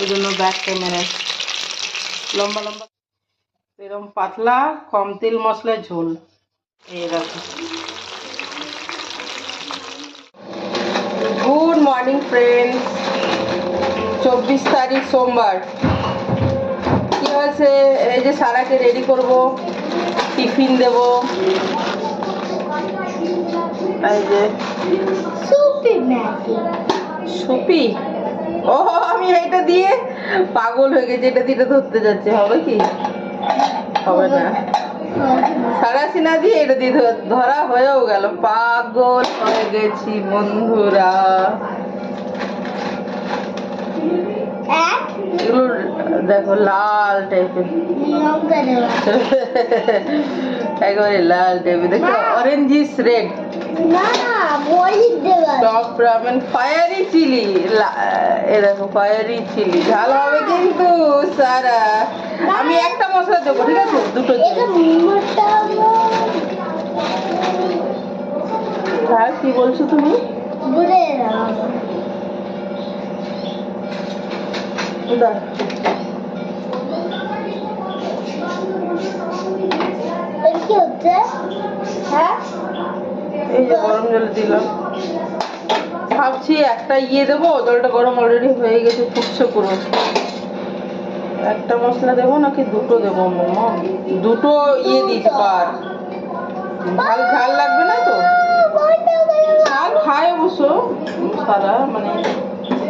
ওই জন্য ব্যাক ক্যামেরায় লম্বা লম্বা এরকম পাতলা কম তেল মশলার ঝোল। এই দেখো গুড মর্নিং ফ্রেন্ডস চব্বিশ তারিখ সোমবার। কি হয়েছে? এই যে সারাকে রেডি করব টিফিন দেব। এই যে সুপি সুপি ও আমি এটা দিয়ে পাগল হয়ে গেছি এটা দিয়ে ধরতে যাচ্ছে হবে কি? হবে না। সারা সিনা দিয়ে এটা দিয়ে ধরা হয়েও গেল। পাগল হয়ে গেছি বন্ধুরা। এগুলো দেখো লাল টাইপের একেবারে লাল টাইপের দেখো orangish red Top Ramen fiery chilli এ দেখো ফায়ারি চিলি ঝাল হবে কিন্তু সারা। আমি একটা মশলা দেবো ঠিক আছে? দুটো হ্যাঁ কি বলছো তুমি? কি হচ্ছে? হ্যাঁ? ভাবছি একটা ইয়ে দেবো জলটা গরম অলরেডি হয়ে গেছে, ফুটছে পুরো। একটা মশলা দেবো নাকি দুটো দেবো দুটো ইয়ে দিয়েছি পার। ঝাল ঝাল লাগবে না তো? ঝাল খায় অবশ্য সারা মানে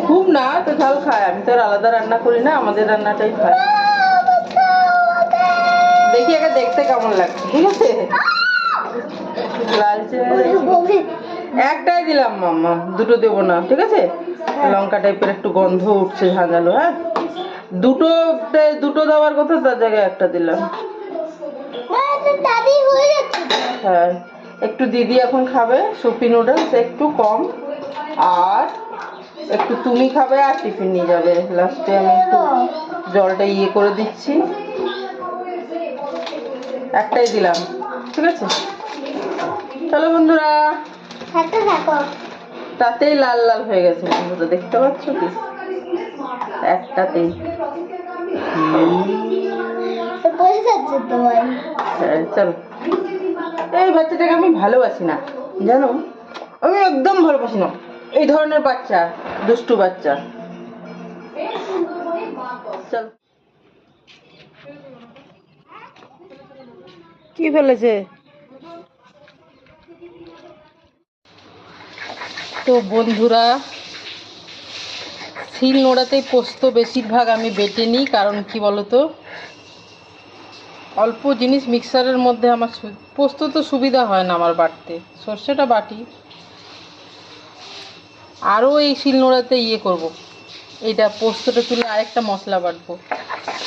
খুব না, তো ঝাল খায়। আমি তো আর আলাদা রান্না করি না, আমাদের রান্নাটাই খায়। দেখি একে দেখতে কেমন লাগছে, ঠিক আছে? একটাই দিলাম, মাম্মা। দুটো দেবো না, ঠিক আছে? লঙ্কা টাইপের একটু গন্ধ উঠছে ঝাঁঝালো হ্যাঁ? দুটো দুটো দেওয়ার কথা, তার জায়গায় একটা দিলাম। হ্যাঁ একটু দিদি এখন খাবে, সুপি নুডলস একটু কম, আর একটু তুমি খাবে আর টিফিন নিয়ে যাবে। লাস্টে আমি একটু জলটা ইয়ে করে দিচ্ছি। একটাই দিলাম, ঠিক আছে? চলো বন্ধুরা। তাতেই লাল লাল হয়ে গেছে বন্ধুরা দেখতে পাচ্ছ কি? একটাতেই। হ্যাঁ, চলো। এই বাচ্চাটাকে আমি ভালোবাসি না জানো? আমি একদম ভালোবাসি না। এই ধরনের বাচ্চা দুষ্টু বাচ্চা। চল। কি ফেলেছে? তো বন্ধুরা শিল নোড়াতেই পোস্ত বেশিরভাগ আমি বেটে নিই, কারণ কি বলতো অল্প জিনিস মিক্সারের মধ্যে আমার পোস্ত তো সুবিধা হয় না আমার বাটতে, সর্ষেটা বাটি আরও এই শিলনোড়াতে ইয়ে করব। এটা পোস্তটা তুলে আরেকটা মশলা বাটবো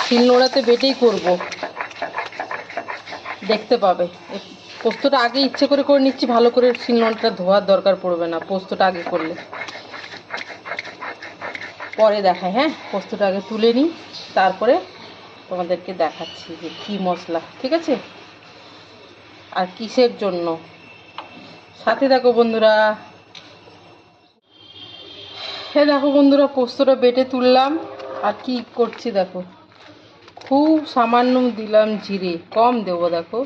শিলনোড়াতে বেটেই করব। দেখতে পাবে পোস্তটা আগে ইচ্ছে করে করে নিচ্ছি, ভালো করে শিলনোড়াটা ধোয়ার দরকার পড়বে না, পোস্তটা আগে করলে। পরে দেখায় হ্যাঁ? পোস্তটা আগে তুলে নিই, তারপরে তোমাদেরকে দেখাচ্ছি যে কী মশলা, ঠিক আছে? আর কিসের জন্য? সাথে দেখো বন্ধুরা। হ্যাঁ দেখো বন্ধুরা, পোস্তটা বেটে তুললাম, আর কি করছি দেখো? খুব সামান্য দিলাম জিরে, কম দেবো দেখো।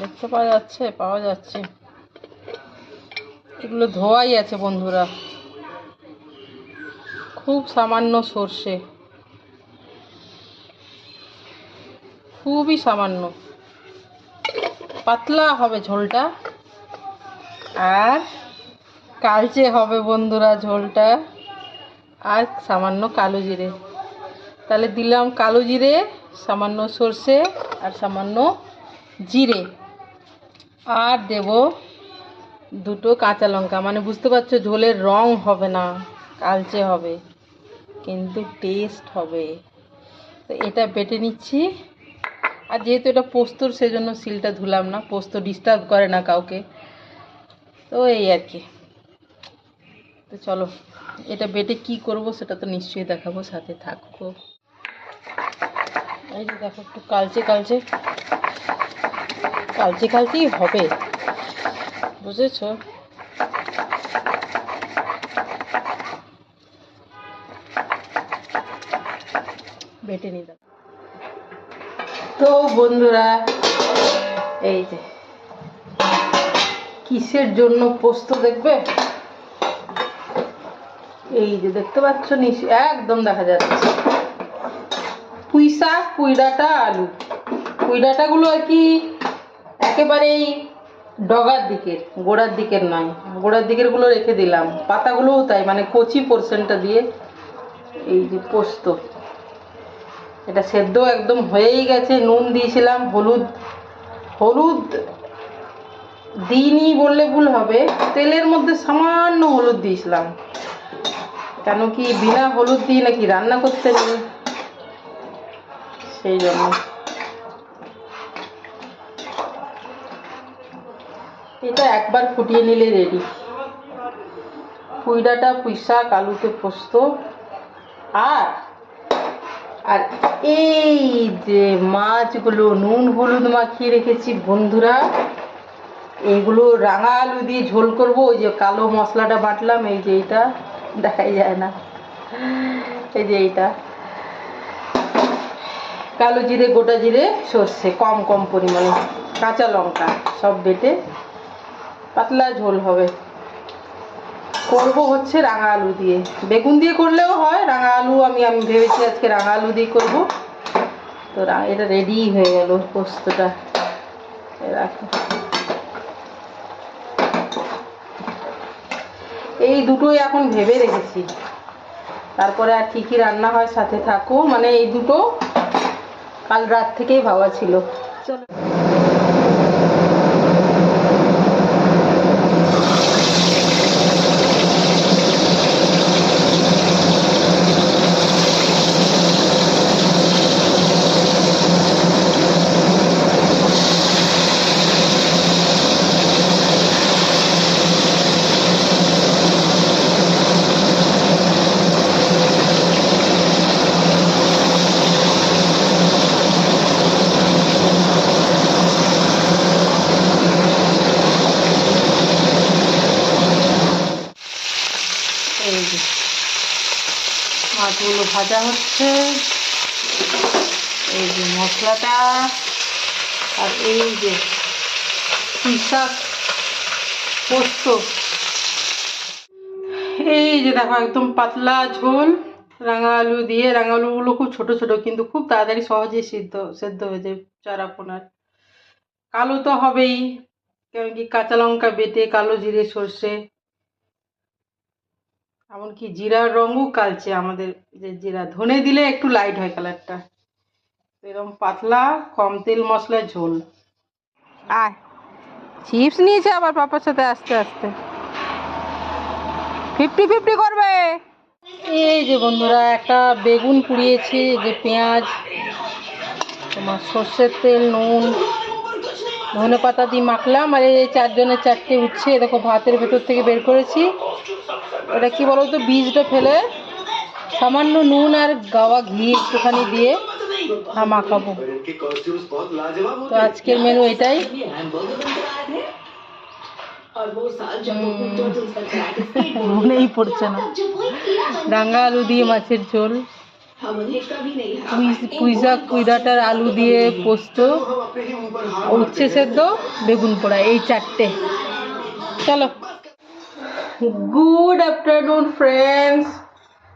দেখতে পাওয়া যাচ্ছে পাওয়া যাচ্ছে। এগুলো ধোয়াই আছে বন্ধুরা। খুব সামান্য সর্ষে। খুবই সামান্য। পাতলা হবে ঝোলটা। আর কালচে হবে বন্ধুরা ঝোলটা। আর সামান্য কালো জিরে। তাহলে দিলাম কালো জিরে, সামান্য সর্ষে আর সামান্য জিরে। আর দেব দুটো কাঁচা লঙ্কা। মানে বুঝতে পারছ, ঝোলের রং হবে না, কালচে হবে, কিন্তু টেস্ট হবে। তো এটা বেটে নিচ্ছি। আর যেহেতু এটা পোস্তর, সেজন্য সিলটা ধুলাম না, পোস্ত ডিস্টার্ব করে না কাউকে। তো এই আর কি। তো চলো, এটা বেটে কি করব সেটা তো নিশ্চয়ই দেখাবো, সাথে থাকব। এই যে দেখো, একটু কালচে কালচে। কালচে কালচেই হবে। বুঝেছ? বেটে নিলাম তো বন্ধুরা, এই যে, কিসের জন্য পোস্ত দেখবে? এই যে দেখতে পাচ্ছ, নিশ একদম দেখা যাচ্ছে। পুঁই শাক পুঁই ডাটা আলু। পুঁই ডাটাগুলো আর কি একেবারেই ডগার দিকের, গোড়ার দিকের নয়। গোড়ার দিকেরগুলো রেখে দিলাম। পাতাগুলোও তাই মানে কচি পোর্শনটা দিয়ে এই যে পোস্ত। এটা সেদ্ধ একদম হয়েই গেছে। নুন দিয়েছিলাম, হলুদ। হলুদ দিইনি বললে ভুল হবে। তেলের মধ্যে সামান্য হলুদ দিয়েছিলাম। কেন কি, বিনা হলুদ দিয়ে নাকি রান্না করতে নেই। সেই জন্য। এটা একবার ফুটিয়ে নিলে রেডি পুইডাটা পুঁই শাক আলুতে পোস্ত। আর আর এই যে মাছগুলো, নুন হলুদ মাখিয়ে রেখেছি বন্ধুরা, এইগুলো রাঙা আলু দিয়ে ঝোল করব। ওই যে কালো মশলাটা বাটলাম, এই যে এইটা, দেখাই যায় না। এই যে এইটা। কালো জিরে, গোটা জিরে, সর্ষে, কম কম পরিমাণে। কাঁচা লঙ্কা সব বেটে পাতলা ঝোল হবে। করব হচ্ছে রাঙা আলু দিয়ে। বেগুন দিয়ে করলেও হয়, রাঙা আলু আমি আমি ভেবেছি আজকে রাঙা আলু দিয়ে করব। তো এটা রেডি হয়ে গেল পোস্তটা। রাখো। এই দুটোই এখন ভেবে রেখেছি। তারপরে আর কী কী রান্না হয় সাথে থাকো। মানে এই দুটো কাল রাত থেকেই ভাবা ছিল। চলো এই যে মাছগুলো ভাজা হচ্ছে, এই যে মশলাটা, আর এই যে শাক পোস্ত। এই যে দেখো, একদম পাতলা ঝোল। রাঙা আলু দিয়ে, রাঙা আলুগুলো খুব ছোট ছোট, কিন্তু খুব তাড়াতাড়ি সহজেই সিদ্ধ, সেদ্ধ হয়ে যায় চারা পোনার কালো তো হবেই কারণ কি কাঁচা লঙ্কা বেটে, কালো জিরে, সর্ষে। এমনকি জিরার রঙও কালচে, আমাদের যে জিরা, ধনে দিলে একটু লাইট হয় কালারটা এরকম পাতলা, কম তেল মশলার ঝোল। আয় চিপস নিয়েছে আবার পাপার সাথে আস্তে আস্তে। ফিফটি ফিফটি করবে। এই যে বন্ধুরা, একটা বেগুন পুড়িয়েছি যে পেঁয়াজ, তোমার সর্ষের তেল, নুন। ধনে পাতা দিয়ে মাখলাম আর এই চারজনের চারটে উঠছে দেখো ভাতের ভেতর থেকে বের করেছি। এটা কি বলো তো বীজটা ফেলে সামান্য নুন আর গাওয়া ঘি একটুখানি দিয়ে মাখাবো। তো আজকের মেনু এটাই। মনেই পড়ছে না। ডাঙ্গা আলু দিয়ে মাছের ঝোল। পুঁই ডাঁটার আলু দিয়ে পোস্ত, উচ্ছে সেদ্ধ, বেগুন পোড়া, এই চারটে। চলো। গুড আফটারনুন ফ্রেন্ডস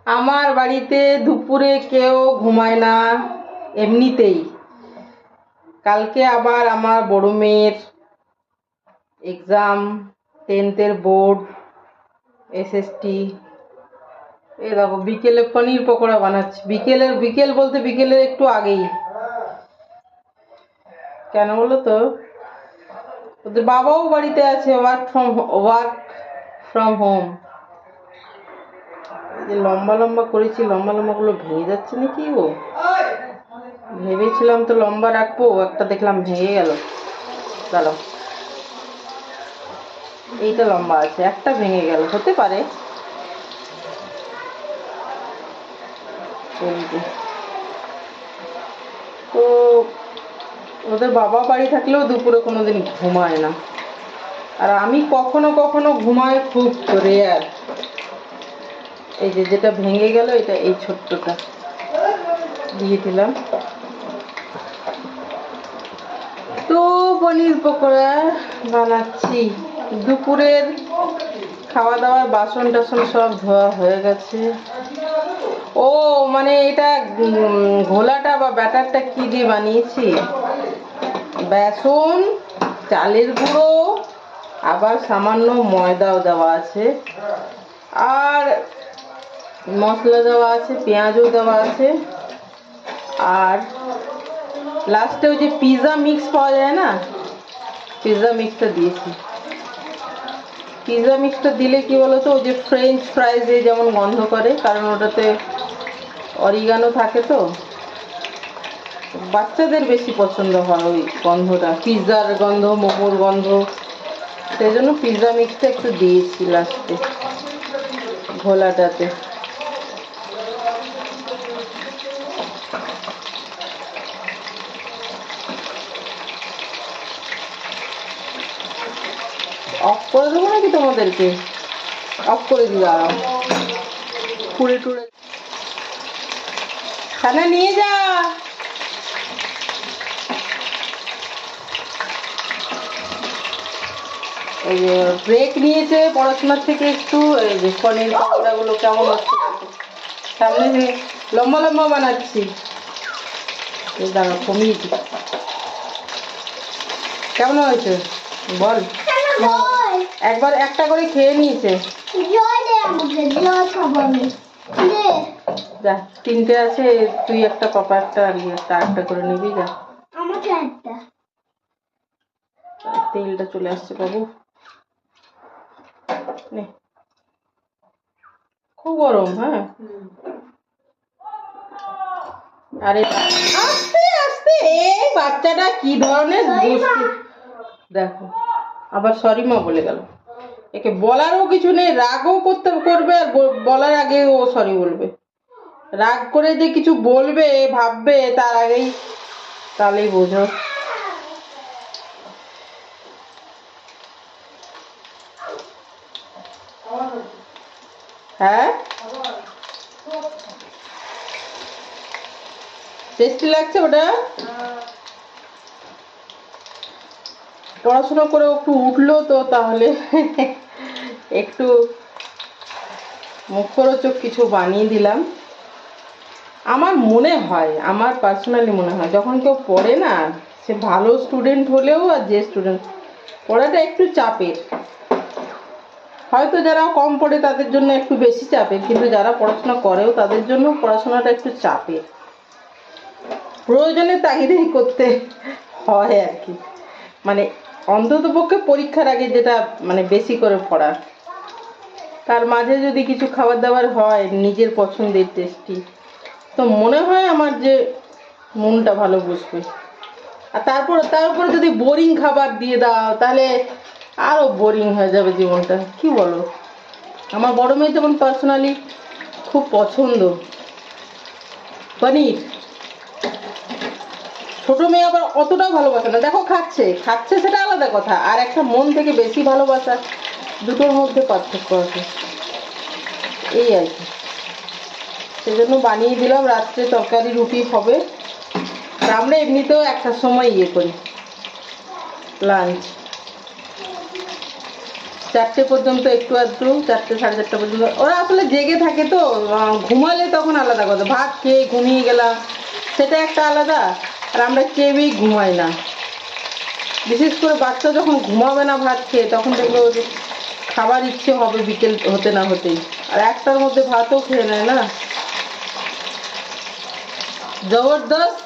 আমার বাড়িতে দুপুরে কেউ ঘুমায় না, এমনিতেই। কালকে আবার আমার বড় মেয়ের এক্সাম টেন্থের বোর্ড এসএসটি এই দেখো, বিকেলে পনির পকোড়া বানাচ্ছি। বিকেলের বিকেল বলতে বিকেলের একটু আগেই। কেন বলো তো? ওদের বাবাও বাড়িতে আছে work from work from home যে লম্বা লম্বা করেছি, লম্বা লম্বাগুলো ভেঙে যাচ্ছে নাকি ও? ভেবেছিলাম তো লম্বা রাখব, একটা দেখলাম ভেঙে গেল। দাঁড়াও এইটা লম্বা আছে, একটা ভেঙে গেল, হতে পারে। যে। তো ওদের বাবা বাড়ি থাকলেও দুপুরে কোনো দিন ঘুমায় না। আর আমি কখনো কখনো ঘুমাই খুব রেয়ার এই যে যেটা ভেঙে গেল, এটা এই ছোট্টটা। দিয়ে দিলাম। তো পনির পকোড়া বানাচ্ছি। দুপুরের খাওয়া দাওয়ার বাসন টাসন সব ধোয়া হয়ে গেছে। ও মানে এটা ঘোলাটা বা ব্যাটারটা কি দিয়ে বানিয়েছি? বেসন, চালের গুঁড়ো, আবার সামান্য ময়দাও দেওয়া আছে। আর মশলা দেওয়া আছে, পেঁয়াজও দেওয়া আছে। আর লাস্টে ওই যে পিৎজা মিক্স পাওয়া যায় না? পিৎজা মিক্সটা দিয়েছি। পিৎজা মিক্সটা দিলে কি বলতো, ওই যে ফ্রেঞ্চ ফ্রাইজে যেমন গন্ধ করে, কারণ ওটাতে অরিগানো থাকে তো। বাচ্চাদের বেশি পছন্দ হয় ওই গন্ধটা, পিৎজার গন্ধ, মোমোর গন্ধ। সেই জন্য পিৎজা মিক্সটা একটু দিয়েছি লাস্টে ঘোলাটাতে। অফ করে দেবো নাকি তোমাদেরকে? অফ করে দিও আরাম পুড়ে টুড়ে খানা নিয়ে যা। এই যে ব্রেক নিয়েছে পড়াশোনার থেকে একটু এই যে পনির পাকোড়াগুলো কেমন হচ্ছে সামনে লম্বা লম্বা বানাচ্ছি। দাঁড়া কমিয়ে দি কেমন হয়েছে? বল। একবার একটা করে খেয়ে নিয়েছে। যা তিনটে আছে তুই একটা পাপা একটা আর ইয়ে একটা একটা করে নিবি যা। আমাকে একটা। তেলটা চলে আসছে বাবু। নে। খুব গরম হ্যাঁ? আরে আস্তে আস্তে এই বাচ্চাটা কি ধরনের দুষ্টু দেখো আবার সরি মা বলে গেল। একে বলারও কিছু নেই রাগও করতে করবে আর বলার আগে ও সরি বলবে। রাগ করে যে কিছু বলবে, ভাববে, তার আগেই তাহলেই বোঝো। হ্যাঁ? টেস্টি লাগছে ওটা? পড়াশোনা করে একটু উঠল তো, তাহলে একটু মুখরোচক কিছু বানিয়ে দিলাম। আমার মনে হয়, আমার পার্সোনালি মনে হয়, যখন কেউ পড়ে না, সে ভালো স্টুডেন্ট হলেও আর যে স্টুডেন্ট পড়াটা একটু চাপের। হয়তো যারা কম পড়ে তাদের জন্য একটু বেশি চাপের, কিন্তু যারা পড়াশোনা করেও তাদের জন্য পড়াশোনাটা একটু চাপের। প্রয়োজনে তাগিদেই করতে হয় আর কি। মানে অন্তত পক্ষে পরীক্ষার আগে যেটা মানে বেশি করে পড়া। তার মাঝে যদি কিছু খাবার দাবার হয়, নিজের পছন্দের টেস্টি তো মনে হয় আমার যে মনটা ভালো বুঝবে। আর তারপর, তার উপরে যদি বোরিং খাবার দিয়ে দাও, তাহলে আরও বোরিং হয়ে যাবে জীবনটা। কি বলো? আমার বড় মেয়ে যেমন পার্সোনালি খুব পছন্দ। পনির। ছোটো মেয়ে আবার অতটাও ভালোবাসে না। দেখো, খাচ্ছে। খাচ্ছে সেটা আলাদা কথা। আর একটা মন থেকে বেশি ভালোবাসা, দুটোর মধ্যে পার্থক্য আছে। এই আর কি। সেজন্য বানিয়ে দিলাম, রাত্রে তরকারি, রুটি হবে। আমরা এমনিতেও একটার সময় ইয়ে করি। লাঞ্চ চারটে পর্যন্ত একটু আধটু, চারটে, সাড়ে চারটে পর্যন্ত। ওরা আসলে জেগে থাকে তো ঘুমালে তখন আলাদা কথা। ভাত খেয়ে ঘুমিয়ে গেলাম, সেটা একটা আলাদা। আর আমরা কেউই ঘুমাই না। বিশেষ করে বাচ্চা যখন ঘুমাবে না ভাত খেয়ে, তখন ওদের খাবার ইচ্ছে হবে বিকেল হতে না হতেই। আর একটার মধ্যে ভাতও খেয়ে নেয় না। জবরদস্ত।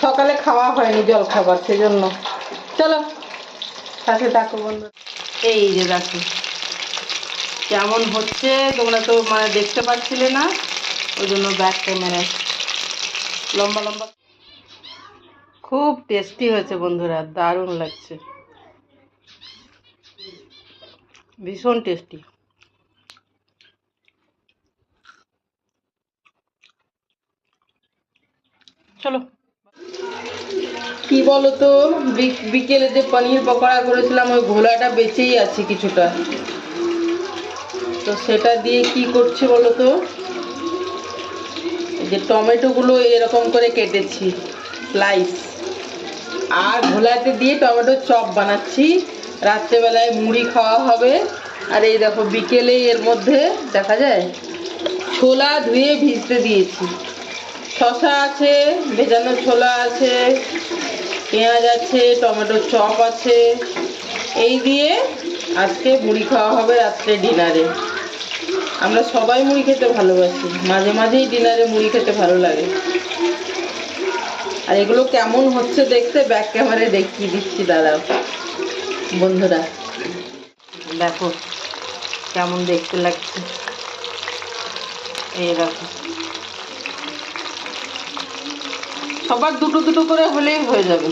সকালে খাওয়া হয়নি জল খাবার সেজন্য। চলো, সাথে থাকো বন্ধু। এই যে দেখো, কেমন হচ্ছে? তোমরা তো মানে দেখতে পাচ্ছিলে না? ওই জন্য ব্যাক ক্যামেরায় লম্বা লম্বা। খুব টেস্টি হয়েছে বন্ধুরা, দারুণ লাগছে। ভীষণ টেস্টি চলো। কি বলতো বিকেলে যে পনির পকোড়া করেছিলাম, ওই ঘোলাটা বেঁচেই আছে কিছুটা। তো সেটা দিয়ে কি করছে বলতো? যে টমেটোগুলো এরকম করে কেটেছি, স্লাইস। আর ঘোলাতে দিয়ে টমেটো চপ বানাচ্ছি। রাত্রেবেলায় মুড়ি খাওয়া হবে। আর এই দেখো বিকেলে এর মধ্যে, দেখা যায়, ছোলা ধুয়ে ভিজতে দিয়েছি। শশা আছে, ভেজানো ছোলা আছে, পেঁয়াজ আছে, টমেটো চপ আছে। এই দিয়ে আজকে মুড়ি খাওয়া হবে রাত্রে ডিনারে। আমরা সবাই মুড়ি খেতে ভালোবাসি, মাঝে মাঝেই ডিনারে মুড়ি খেতে ভালো লাগে। আর এগুলো কেমন হচ্ছে দেখতে ব্যাক ক্যামেরায় দেখিয়ে দিচ্ছি, দাঁড়াও। বন্ধুরা, দেখো, কেমন দেখতে লাগছে। এই দেখো। সবার দুটো দুটো করে হলেই হয়ে যাবে।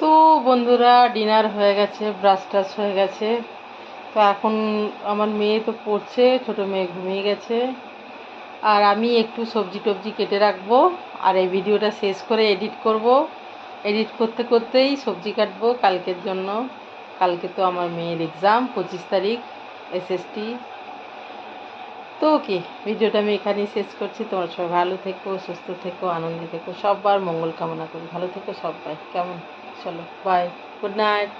তো বন্ধুরা ডিনার হয়ে গেছে ব্রাশ টাশ হয়ে গেছে। তো এখন আমার মেয়ে তো পড়ছে, ছোট মেয়ে ঘুমিয়ে গেছে। আর আমি একটু সবজি টবজি কেটে রাখব আর এই ভিডিওটা শেষ করে এডিট করব। এডিট করতে করতেই সবজি কাটবো কালকের জন্য। কালকে তো আমার মেয়ের এক্সাম পঁচিশ তারিখ এসএসটি তো কি, ভিডিওটা আমি এখানেই শেষ করছি। তোমার সবাই ভালো থেকো, সুস্থ থেকো, আনন্দে থেকো, সবার মঙ্গল কামনা করি। ভালো থেকো সবাই, কেমন? চলো বাই গুড নাইট